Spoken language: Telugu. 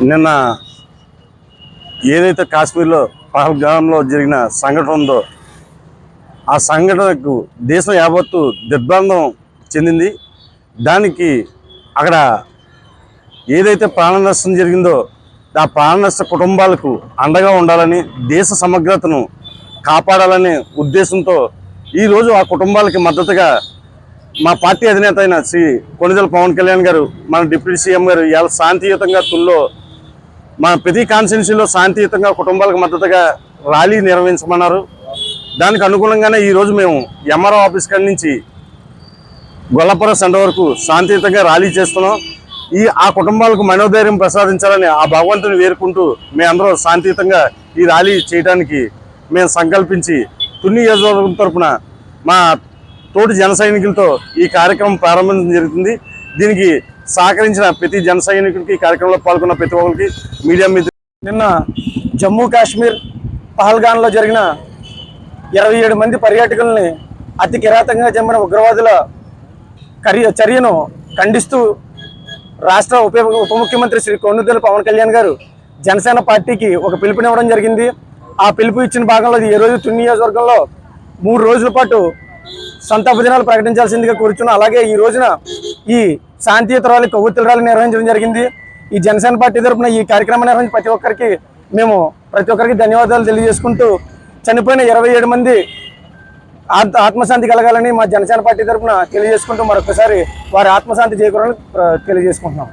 నిన్న ఏదైతే కాశ్మీర్లో పహల్గామ్లో జరిగిన సంఘటన ఉందో ఆ సంఘటనకు దేశం యావత్తు దిగ్బంధం చెందింది. దానికి అక్కడ ఏదైతే ప్రాణ నష్టం జరిగిందో ఆ ప్రాణ నష్ట కుటుంబాలకు అండగా ఉండాలని దేశ సమగ్రతను కాపాడాలనే ఉద్దేశంతో ఈరోజు ఆ కుటుంబాలకి మద్దతుగా మా పార్టీ అధినేత అయిన శ్రీ కొనిదెల పవన్ కళ్యాణ్ గారు మన డిప్యూటీ సీఎం గారు ఇవాళ శాంతియుతంగా తుల్లో మన ప్రతి కాన్స్టిట్యున్సీలో శాంతియుతంగా కుటుంబాలకు మద్దతుగా ర్యాలీ నిర్వహించమన్నారు. దానికి అనుగుణంగానే ఈరోజు మేము ఎంఆర్ఓ ఆఫీస్ కాడి నుంచి గొల్లపురం సెంటర్ వరకు శాంతియుతంగా ర్యాలీ చేస్తున్నాం. ఈ ఆ కుటుంబాలకు మనోధైర్యం ప్రసాదించాలని ఆ భగవంతుని వేరుకుంటూ మేమందరం శాంతియుతంగా ఈ ర్యాలీ చేయడానికి మేము సంకల్పించి తుని నియోజకవర్గం తరఫున మా తోటి జన సైనికులతో ఈ కార్యక్రమం ప్రారంభించడం జరుగుతుంది. దీనికి సహకరించిన ప్రతి జన సైనికుడికి ఈ కార్యక్రమంలో పాల్గొన్న ప్రతి ఒక్కరికి మీడియా మీద నిన్న జమ్మూ కాశ్మీర్ పహల్గాన్లో జరిగిన ఇరవై ఏడు మంది పర్యాటకుల్ని అతి కిరాతకంగా చంపిన ఉగ్రవాదుల కరి చర్యను ఖండిస్తూ రాష్ట్ర ఉప ఉప ముఖ్యమంత్రి శ్రీ కొండుదల పవన్ కళ్యాణ్ గారు జనసేన పార్టీకి ఒక పిలుపునివ్వడం జరిగింది. ఆ పిలుపు ఇచ్చిన భాగంలో ఈ రోజు తుని నియోజకవర్గంలో మూడు రోజుల పాటు సంతాప దినాలు ప్రకటించాల్సిందిగా కూర్చున్నాం. అలాగే ఈ రోజున ఈ శాంతియుత ర్యాలీ కొవ్వొత్తుల ర్యాలీ నిర్వహించడం జరిగింది. ఈ జనసేన పార్టీ తరపున ఈ కార్యక్రమం నిర్వహించి ప్రతి ఒక్కరికి మేము ప్రతి ఒక్కరికి ధన్యవాదాలు తెలియజేసుకుంటూ చనిపోయిన ఇరవై ఏడు మంది ఆత్మ ఆత్మశాంతి కలగాలని మా జనసేన పార్టీ తరఫున తెలియజేసుకుంటూ మరొకసారి వారి ఆత్మశాంతి చేకూరాలని ప్ర- తెలియజేసుకుంటున్నాం.